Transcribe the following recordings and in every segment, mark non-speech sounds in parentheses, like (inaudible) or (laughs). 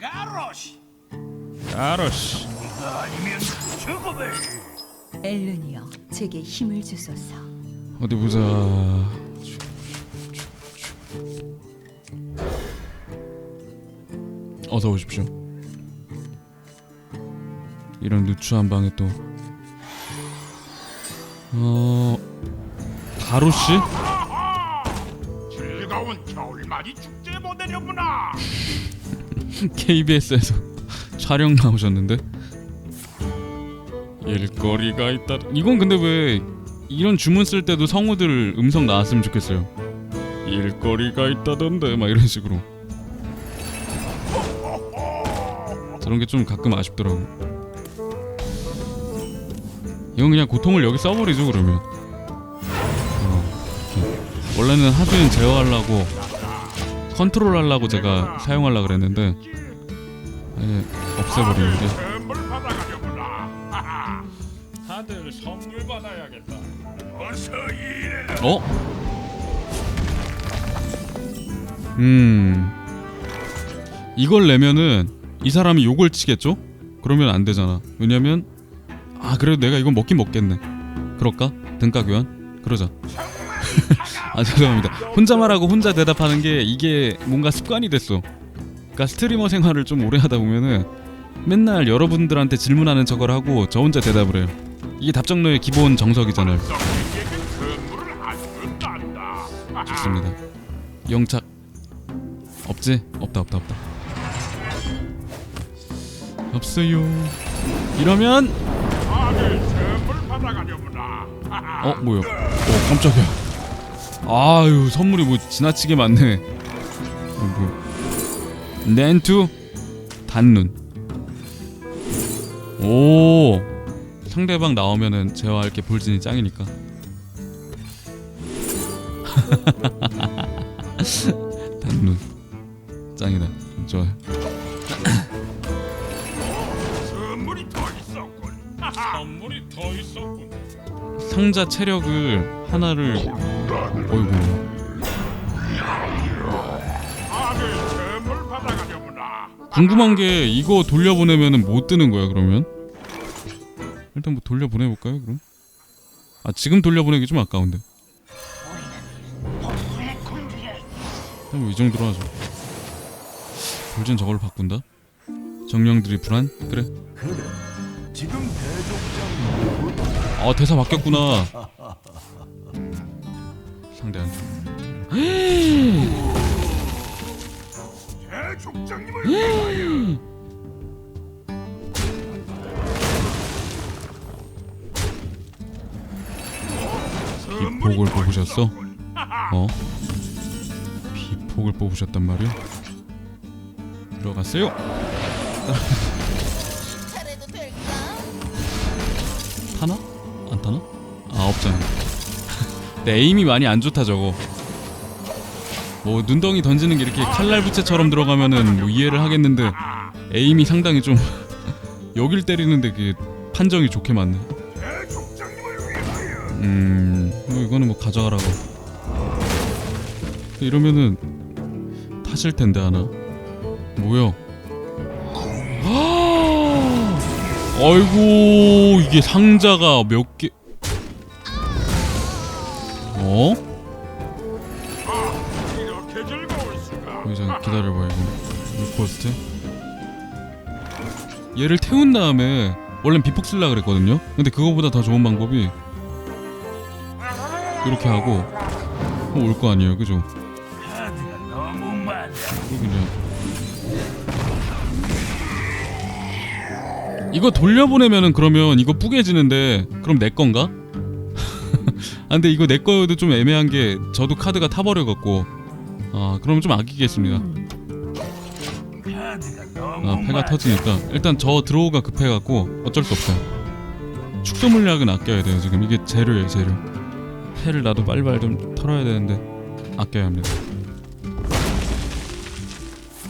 가로시. 아러씨 이거 아니면 죽음을. 엘룬이여 제게 힘을 주소서. 어디 보자. 어서 오십시오. 이런 누추한 방에 또. 어... 가로 씨? 즐거운 겨울맞이 축제 보내려구나 (laughs) KBS에서 촬영 나오셨는데 일거리가 있다. 이건 근데 왜 이런 주문 쓸 때도 성우들 음성 나왔으면 좋겠어요. 일거리가 있다던데 막 이런 식으로. 저런 게 좀 가끔 아쉽더라고. 이건 그냥 고통을 여기 써버리죠 그러면. 어. 원래는 하수인 제어하려고 컨트롤 하려고 제가 사용하려 그랬는데 받아야겠다 어서 일해라 어? 음 이걸 내면은 이 사람이 욕을 치겠죠? 그러면 안 되잖아 왜냐면 아 그래도 내가 이건 먹긴 먹겠네 그럴까? 등가 교환? 그러자 (laughs) 아 죄송합니다 혼자 말하고 혼자 대답하는 게 이게 뭔가 습관이 됐어 그러니까 스트리머 생활을 좀 오래 하다 보면은 맨날 여러분들한테 질문하는 척을 하고 저 혼자 대답을 해요 이게 답정너의 기본 정석이잖아요 좋습니다. 영착 없지? 없다 없다 없다. 없어요. 이러면 어 뭐야? 어 깜짝이야. 아유 선물이 뭐 지나치게 많네. 어, 뭐. 낸투 단눈. 오 상대방 나오면은 제어할 게 볼진이 짱이니까. (laughs) 단눈 짱이다. 좋아요. 상자 체력을 하나를 어이구 궁금한 게 이거 돌려보내면은 못 뜨는 거야 그러면? 일단 뭐 돌려보내 볼까요 그럼? 아 지금 돌려보내기 좀 아까운데. 그럼 뭐이 정도로 하죠. 돌진 저걸 바꾼다? 정령들이 불안? 그래. 지금 대족장 아 대사 바뀌었구나. 상대 안 줘. 대족장님을 위하여 선물이 비폭을 더 뽑으셨어? 어? 비폭을 뽑으셨단 말이야? 들어갔어요. 타 나? 안 타나? 아 없잖아. (laughs) 내 에임이 많이 안 좋다 저거. 뭐 눈덩이 던지는 게 이렇게 칼날 부채처럼 들어가면은 뭐 이해를 하겠는데 에임이 상당히 좀 (laughs) 여길 때리는데 그 판정이 좋게 맞네. 대족장님을 위하여 음, 뭐 이거는 뭐 가져가라고. 이러면은 타실 텐데 하나. 뭐야? (gasps) 아이고 이게 상자가 몇 개? 어? 이렇게 즐거울 수가 여기 잠깐 기다려봐 이거. 리포스트. 얘를 태운 다음에 원래 비폭 쓸라 그랬거든요. 근데 그거보다 더 좋은 방법이 이렇게 하고 올 거 아니에요, 그죠? 그냥 이거 돌려보내면은 그러면 이거 뿌개지는데 그럼 내 건가? 아 근데 이거 내 거여도 좀 애매한 게 저도 카드가 타버려갖고. 아 그럼 좀 아끼겠습니다. 아 패가 터지니까. 일단 저 드로우가 급해갖고 어쩔 수 없어요. 축소 물약은 아껴야 돼요 지금. 이게 재료예요 재료. 패를 나도 빨리빨리 좀 털어야 되는데 아껴야 합니다.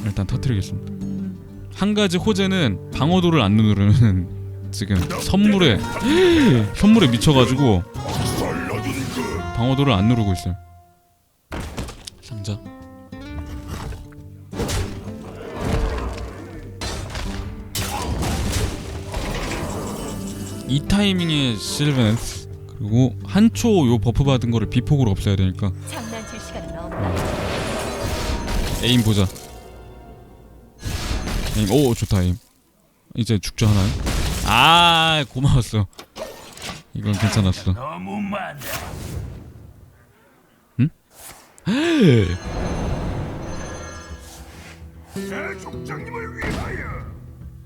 일단 터트리겠습니다. 한 가지 호재는 방어도를 안 누르는 (laughs) 지금 선물에 (gasps) 선물에 미쳐가지고 방어도를 안 누르고 있어요. 상자. 이 타이밍에 실베스 그리고 한 초 요 버프 받은 거를 비폭으로 없애야 되니까. 음. 에임 보자. 에임. 오 좋다 에임. 이제 죽죠 하나. 아 고마웠어. 이건 괜찮았어. 너무 많아. 위하여.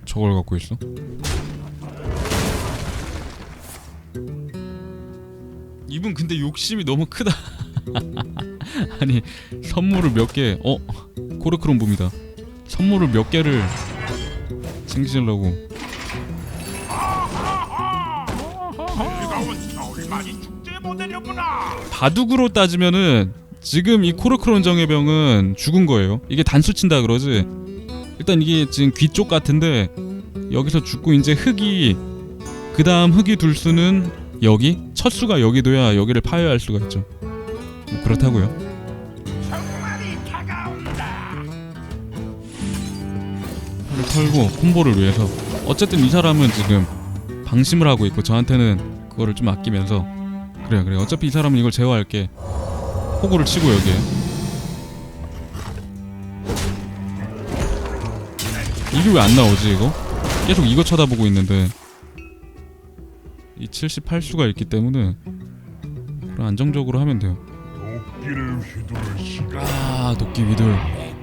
저걸 갖고 있어 이분 근데 욕심이 너무 크다 (laughs) 아니 선물을 몇개 어? 코르크롬 봅니다 선물을 몇 개를 챙기려고. 바둑으로 따지면은 지금 이 코르크론 정예병은 죽은 거예요. 이게 단수 친다 그러지. 일단 이게 지금 귀 쪽 같은데 여기서 죽고 이제 흙이 그 다음 흙이 둘 수는 여기 첫 수가 여기 둬야 여기를 파괴할 수가 있죠. 뭐 그렇다고요. 팔을 털고 콤보를 위해서 어쨌든 이 사람은 지금 방심을 하고 있고 저한테는 그거를 좀 아끼면서 그래 그래 어차피 이 사람은 이걸 제어할게 호구를 치고 여기에 이게 왜 안 나오지 이거? 계속 이거 쳐다보고 있는데 이 78수가 있기 때문에 그럼 안정적으로 하면 돼요. 아 도끼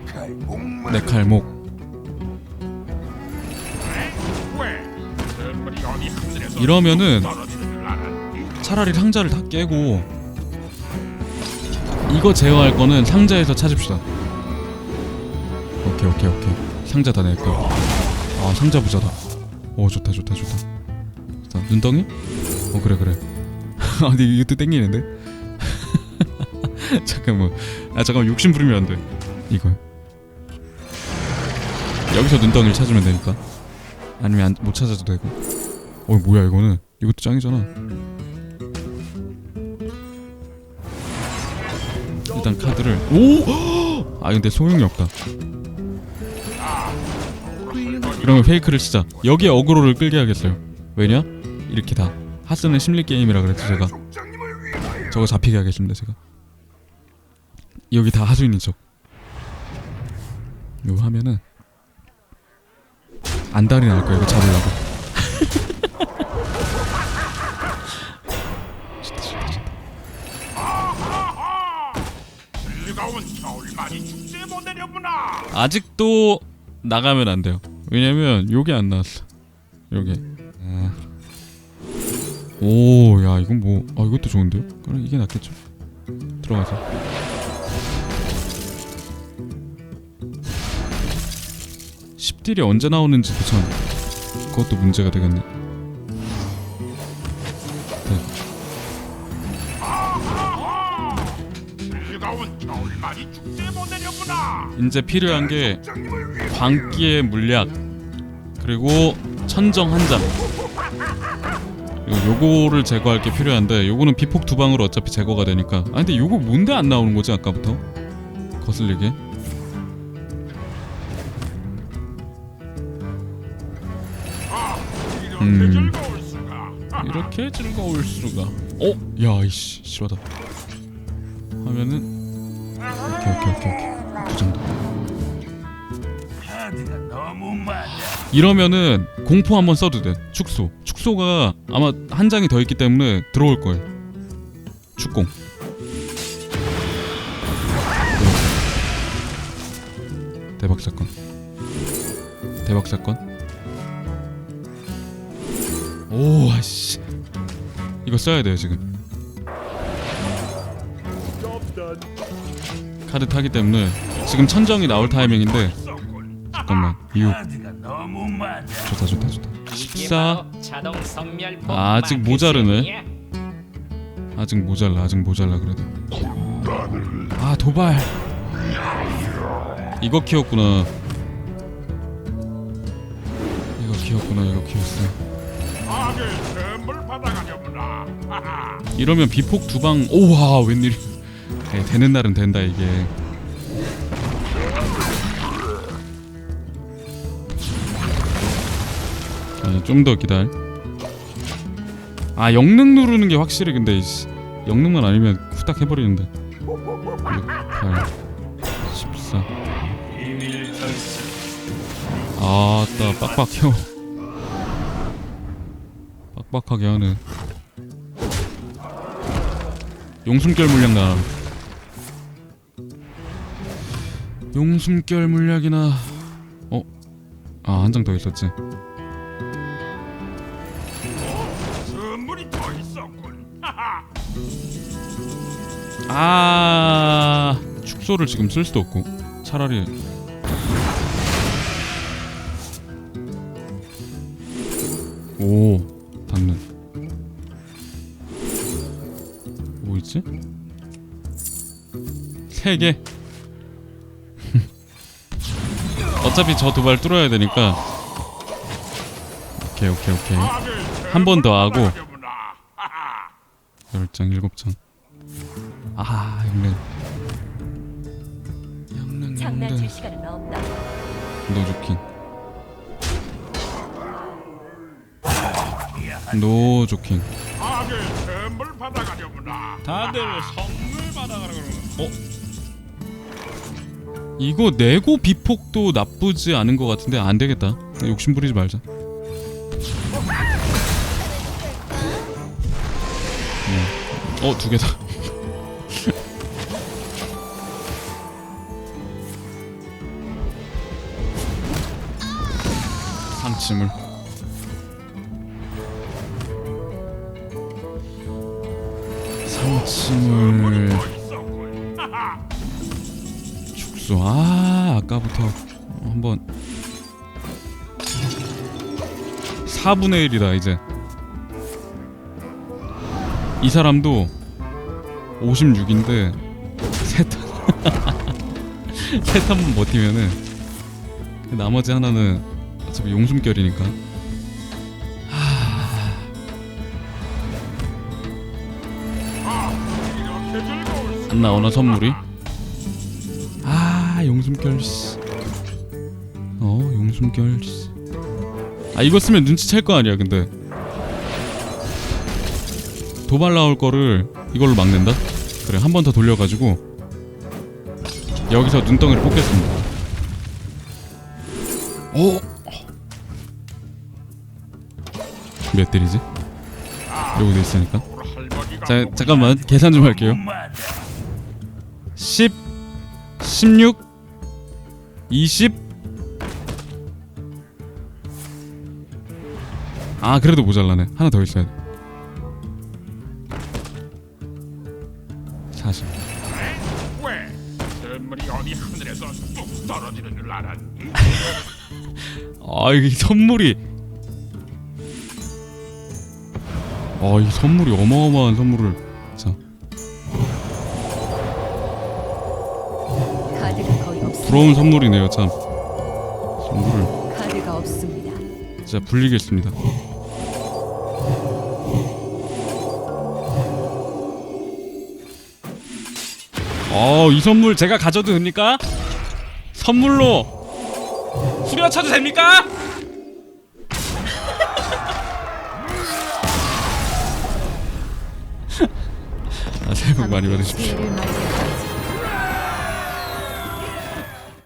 칼목만. 내 칼목 이러면은? 차라리 상자를 다 깨고 이거 제어할 거는 상자에서 찾읍시다. 오케이 오케이 오케이 상자 다 낼까? 아 상자 부자다. 오 좋다 좋다 좋다. 자 눈덩이? 어 그래 그래. (laughs) 아 근데 이것도 땡기는데? (laughs) 잠깐만 아 잠깐만 욕심 부리면 안 돼. 이거 여기서 눈덩이를 찾으면 되니까 아니면 안, 못 찾아도 되고. 어 뭐야 이거는 이것도 짱이잖아. 일단 카드를. 오! 아 근데 소용이 없다. 그러면 페이크를 치자. 여기에 어그로를 끌게 하겠어요. 왜냐? 이렇게 다. 하스는 심리 게임이라 그랬죠 제가. 저거 잡히게 하겠습니다 제가. 여기 다 하수인인 척. 이거 하면은 안달이 날 거야 이거 잡으려고 (laughs) 아직도 나가면 안 돼요. 왜냐면 요게 안 나왔어. 요게. 아. 오, 야 이건 뭐? 아 이것도 좋은데요? 그럼 이게 낫겠죠. 들어가자. (10딜이) 언제 나오는지도 참 그것도 문제가 되겠네. 네. 축제 보내려구나. 이제 필요한 게. 광기의 물약 그리고 천정 한 장. 요거를 제거할 게 필요한데 요거는 비폭 두 방으로 어차피 제거가 되니까. 아 근데 요거 뭔데 안 나오는 거지 아까부터? 거슬리게. 이렇게 음. 이렇게 즐거울 수가. 어? 야 이씨 싫어다. 하면은 오케이 오케이 오케이 오케이 두 정도. 이러면은 공포 한번 써도 돼. 축소. 축소가 아마 한 장이 더 있기 때문에 들어올 거예요. 축공. 대박 사건. 대박 사건. 오, 아씨. 이거 써야 돼요 지금. 카드 타기 때문에 지금 천정이 나올 타이밍인데. 잠깐만 많아. 좋다 좋다 좋다. 이게 14 바로 자동 선멸포 아, 아직 모자르네. 아직 모자라 아직 모자라 그래도 아 도발 이거 키웠구나 이거 키웠구나 이거 키웠어. 이러면 비폭 두방 오와 웬일 에 되는 날은 된다 이게. 좀더 기다려. 아 영능 누르는 게 확실히 근데 영능만 아니면 후딱 해버리는데. 8 14 아따 빡빡해요 빡빡하게 하네. 용숨결 물약 나 용숨결 물약이나 어? 아 한 장 더 있었지. 아 축소를 지금 쓸 수도 없고 차라리 오 닿는 뭐 있지? 세 개. 어차피 저 두 발 뚫어야 되니까. 오케이 오케이 오케이. 아들 한번 더 하고. 받아가려구나. 하하. 열장 일곱 장. 아 영능. 영능 장난칠. 시간은 없다. 노조킹. 노조킹. 아들 선물 받아가려구나. 다들 선물 받아가라 어? 이거 내고 비폭도 나쁘지 않은 것 같은데 안 되겠다. 욕심 부리지 말자. 음. 어, 두 개다. (laughs) 상침을. 상침을. 축소 아 아까부터 한번. 4분의 1이다 이제. 이 사람도 56인데 세탄 세탄만 (laughs) 버티면은 그 나머지 하나는 어차피 용숨결이니까. 수안 나오나 선물이 아 용숨결 씨. 어 용숨결 씨. 아 이거 쓰면 눈치챌 거 아니야 근데 도발 나올 거를 이걸로 막는다? 그래 한 번 더 돌려가지고 여기서 눈덩이를 뽑겠습니다 오! 몇 대리지? 여기도 있으니까 자 잠깐만 계산 좀 할게요 엄마다. 10 16 20 아 그래도 모자라네. 하나 더 있어야 돼. 40 왜? 선물이 어디 하늘에서 뚝 떨어지는 줄 알았니? (laughs) 아 이게 선물이. 아 이 선물이 어마어마한 선물을. 자 부러운 선물이네요 참 선물을 카드가 없습니다. 진짜 불리겠습니다 어이 선물 제가 가져도 됩니까? 선물로 후려쳐도 됩니까? (laughs) 아 새해 복 많이 받으십시오 기회를